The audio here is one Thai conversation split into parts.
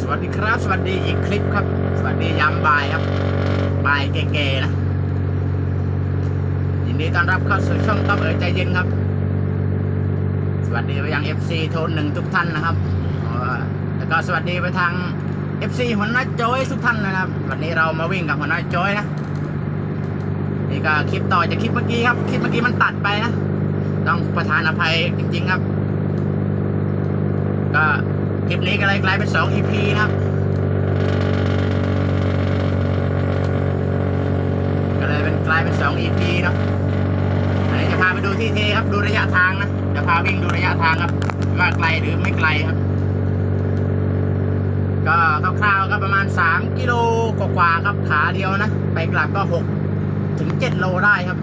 สวัสดีครับ สวัสดีอีกคลิปครับ สวัสดียามบ่ายครับบ่ายแก่ๆนะยินดีต้อนรับเข้าสู่ช่องต้อมเอ๋ยใจเย็นครับ สวัสดีไปยัง FC โทนหนึ่งทุกท่านนะครับแล้วก็สวัสดีไปทาง FC หัวหน้าโจ้ยทุกท่านนะครับ วันนี้เรามาวิ่งกับหัวหน้าโจ้ยนะนี่ก็คลิปต่อจากคลิปเมื่อกี้ครับคลิปเมื่อกี้มันตัดไปนะต้องประทานอภัยจริง ๆ ครับ ก็ คลิปนี้ก็เลยกลายเป็น2 EP นะครับก็เลยเป็นกลายเป็น2 EP เนาะอันนี้จะพาไปดูที่เทครับ ดูระยะทางนะ จะพาวิ่งดูระยะทางครับ ว่าไกลหรือไม่ไกลครับ ก็คร่าวๆก็ประมาณ 3 กิโลกว่าๆครับขาเดียวนะ ไปกลับก็ 6 ถึง 7 โลได้ครับ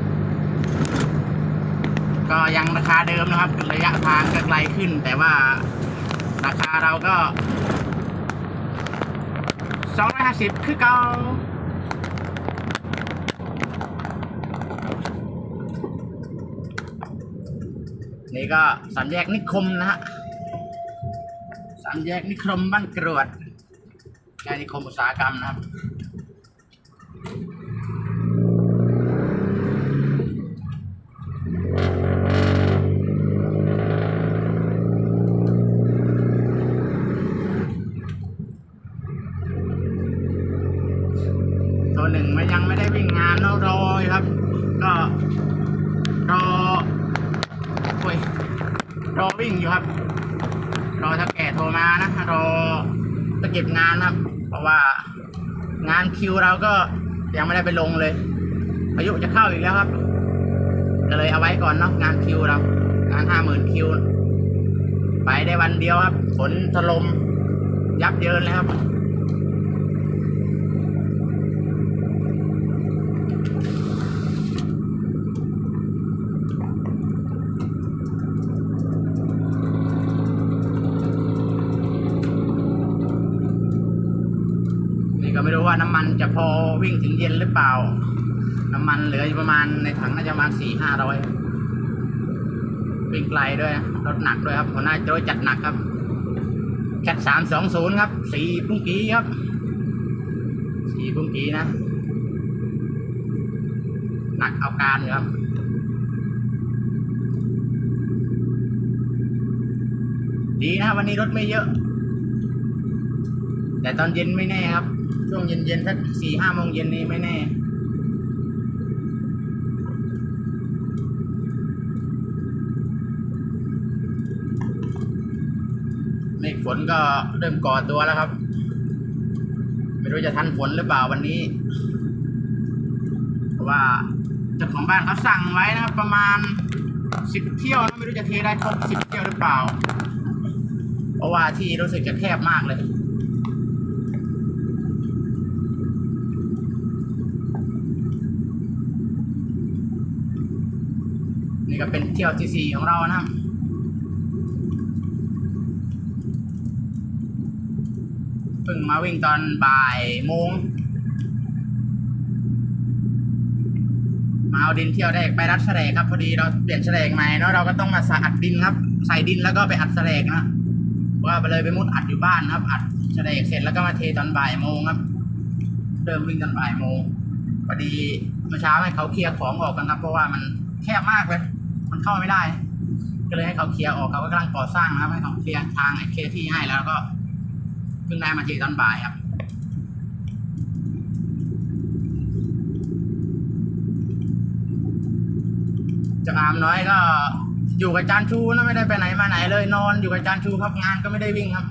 ก็ยังราคาเดิมนะครับระยะทางก็ไกลขึ้น แต่ว่า ราคาเราก็สองร้อยห้าสิบคือเก่านี่ก็สามแยกนิคมนะฮะสามแยกนิคมบ้านกรวดใกล้นิคมอุตสาหกรรมนะครับ ตัวหนึ่งมันยังไม่ได้วิ่งงานเนอะรออยู่ครับ ก็รอโอ้ยรอวิ่งอยู่ครับ รอถ้าแก่โทรมานะรอจะเก็บงานครับ เพราะว่างานคิวเราก็ยังไม่ได้ไปลงเลยอายุจะเข้าอีกแล้วครับก็เลยเอาไว้ก่อนเนาะงานคิวเรา งานห้าหมื่นคิว ไปได้วันเดียวครับ ฝนถล่มยับเยินเลยครับ นี่ ก็ไม่รู้ว่าน้ำมันจะพอวิ่งถึงเย็นหรือเปล่า น้ำมันเหลืออยู่ประมาณในถังน่าจะประมาณสี่ห้าร้อยวิ่งไกลด้วยรถหนักด้วยครับหัวหน้าโจ้ยจัดหนักครับแคทสามสองศูนย์ครับ สี่ปุ้งกี้ครับ สี่ปุ้งกี้นะ หนักเอาการครับดีนะวันนี้รถไม่เยอะ แต่ตอนเย็นไม่แน่ครับ ช่วงเย็นๆสักสี่ห้าโมงเย็นนี่ไม่แน่เมฆฝนก็เริ่มก่อตัวแล้วครับ ไม่รู้จะทันฝนหรือเปล่าวันนี้ เพราะว่าเจ้าของบ้านเขาสั่งไว้นะครับ ประมาณสิบเที่ยวนะไม่รู้จะเทได้ครบสิบเที่ยวหรือเปล่า เพราะว่าที่รู้สึกจะแคบมากเลย นี่ก็ เที่ยวที่สี่ของเรานะเพิ่งมาวิ่งตอนบ่ายโมงมาเอาดินเที่ยวได้ไปรัดแสลกครับ พอดีเราเปลี่ยนแสลกใหม่เนาะเราก็ต้องมาใส่อัดดินครับ ใส่ดินแล้วก็ไปอัดแสลกนะว่าไปเลยไปมุดอัดอยู่บ้านครับ อัดแสลกเสร็จแล้วก็มาเทตอนบ่ายโมงครับเริ่มวิ่งตอนบ่ายโมงพอดีเมื่อเช้าให้เขาเคลียร์ของออกกันครับ เพราะว่ามันแคบมากเลย มันเข้าไม่ได้ ก็เลยให้เขาเคลียร์ออกเขาก็กำลังก่อสร้างนะครับให้เขาเคลียร์ทางไอ้เคที่ให้แล้วก็เพิ่งได้มาทีตอนบ่ายครับจากอามน้อยก็อยู่กับจานชูนะไม่ได้ไปไหนมาไหนเลยนอนอยู่กับจานชูครับงานก็ไม่ได้วิ่งครับ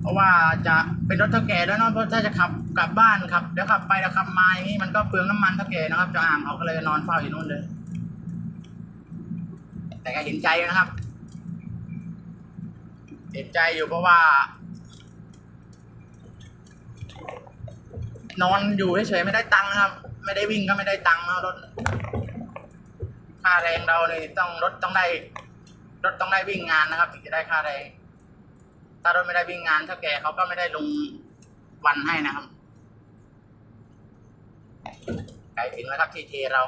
เพราะว่าจะเป็นรถเท่าแก่แล้วเนาะเพราะถ้าจะขับกลับบ้านครับเดี๋ยวขับไปเดี๋ยวขับมาอย่างนี้มันก็เปลืองน้ำมันเท่าแก่นะครับจะอ่างเขาก็เลยนอนเฝ้าอยู่นู่นเลย แต่ก็เห็นใจนะครับ เห็นใจอยู่เพราะว่า นอนอยู่เฉยๆไม่ได้ตังค์ครับ ไม่ได้วิ่งก็ไม่ได้ตังค์เนาะรถค่าแรงเราเลยต้องรถต้องได้รถต้องได้วิ่งงานนะครับถึงจะได้ค่าแรงถ้ารถไม่ได้วิ่งงานเท่าแก่เขาก็ไม่ได้ลงวันให้นะครับใกลถึงแล้วครับที่เทเรา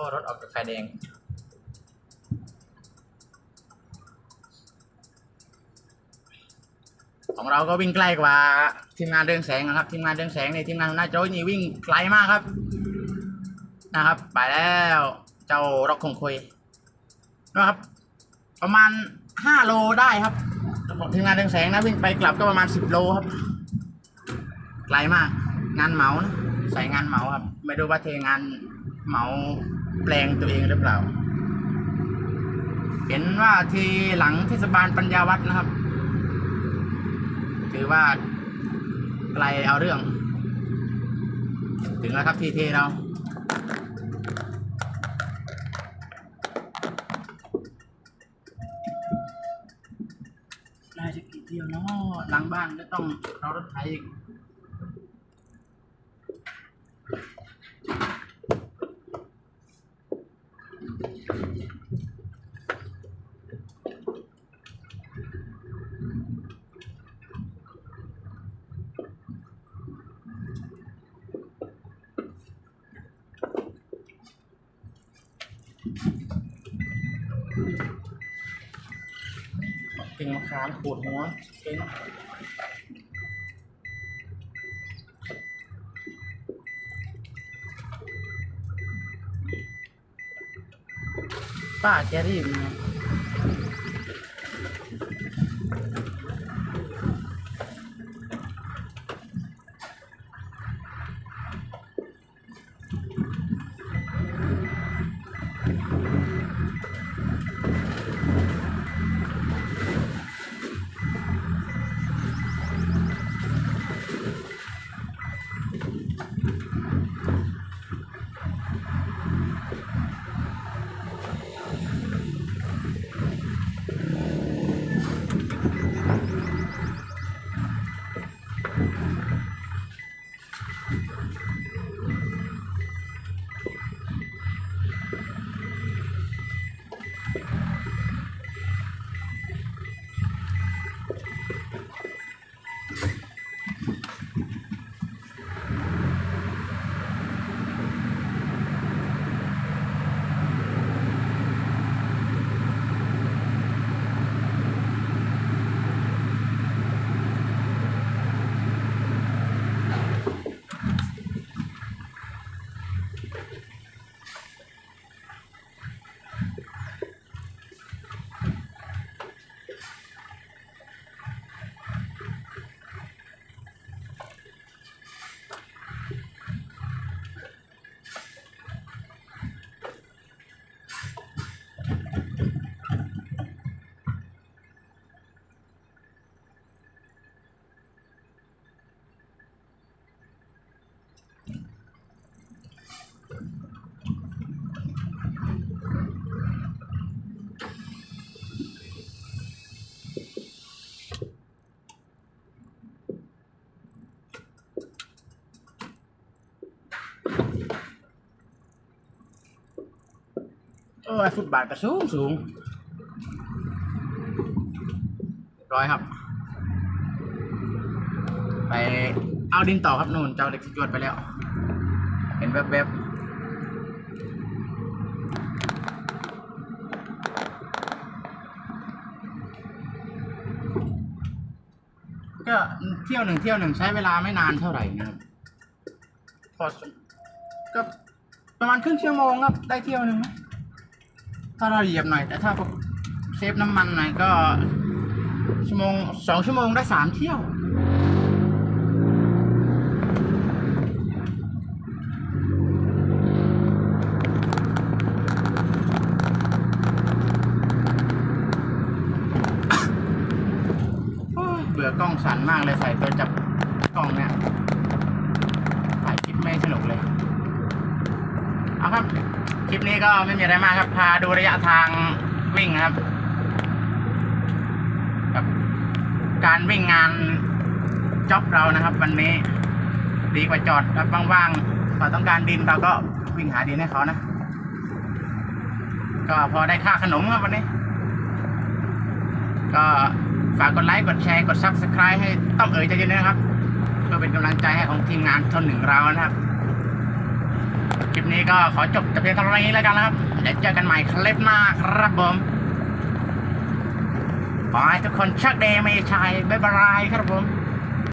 อรถออกจากไฟแดง ของเราก็วิ่งใกล้กว่าทีมงานเรืองแสงนะครับ ทีมงานเรืองแสงในทีมงานหน้าโจ้ยนี่วิ่งไกลมากครับ นะครับ ไปแล้ว เจ้ารอกคงคุยนะครับ ประมาณห้าโลได้ครับของทีมงานเรืองแสงนะวิ่งไปกลับก็ประมาณสิบโลครับ ไกลมาก งานเหมานะใส่งานเหมาครับ ไม่รู้ว่าเทงานเหมา แปลงตัวเองหรือเปล่า เห็นว่าทีหลังเทศบาลปัญญาวัฒนะครับ ถือว่าไกลเอาเรื่อง ถึงแล้วครับทีเทเราได้จะกี่เที่ยวเนาะหลังบ้านก็ต้องรอรถไถ อีกกิ่งมะขามปวดหัวเก่งป้าแกรีบนะ ออฟุตบาทก็สูงสูงร้อยครับ ไปเอาดินต่อครับนู่นเจ้าเด็กสจวดไปแล้ว เห็นแวบๆก็เที่ยวหนึ่งเที่ยวหนึ่งใช้เวลาไม่นานเท่าไหร่นะครับพอสมก็ประมาณครึ่งชั่วโมงครับ ได้เที่ยวหนึ่งนะ ถ้าเราเหยียบหน่อย แต่ถ้าเซฟน้ำมันหน่อยก็ชั่วโมงสองชั่วโมงได้สามเที่ยวเบื่อกล้องสั่นมากเลยใส่ตัวจับกล้องเนี่ยถ่ายคลิปไม่สนุกเลย เอาครับ คลิ ปนี้ก็ไม่มีอะไรมากครับ พาดูระยะทางวิ่งครับ กับ การวิ่งงานจ็อบเรานะครับ วันนี้ ดีกว่าจอดครับว่างๆเราต้องการดินเราก็วิ่งหาดินให้เขานะ ก็พอได้ค่าขนมครับวันนี้ ก็ฝากกดไลค์ กดแชร์ กด Subscribe ให้ต้อมเอ๋ยใจเย็นนะครับเพื่อเป็นกำลังใจให้ของทีมงานทนหนึ่งเรานะครับ คลิปนี้ก็ขอจบแต่เพียงเท่านี้แล้วกันนะครับเดี๋ยวเจอกันใหม่คลิปหน้าครับผมขอให้ทุกคนโชักเดย์ไม่ชัยบ๊ายบายครับผม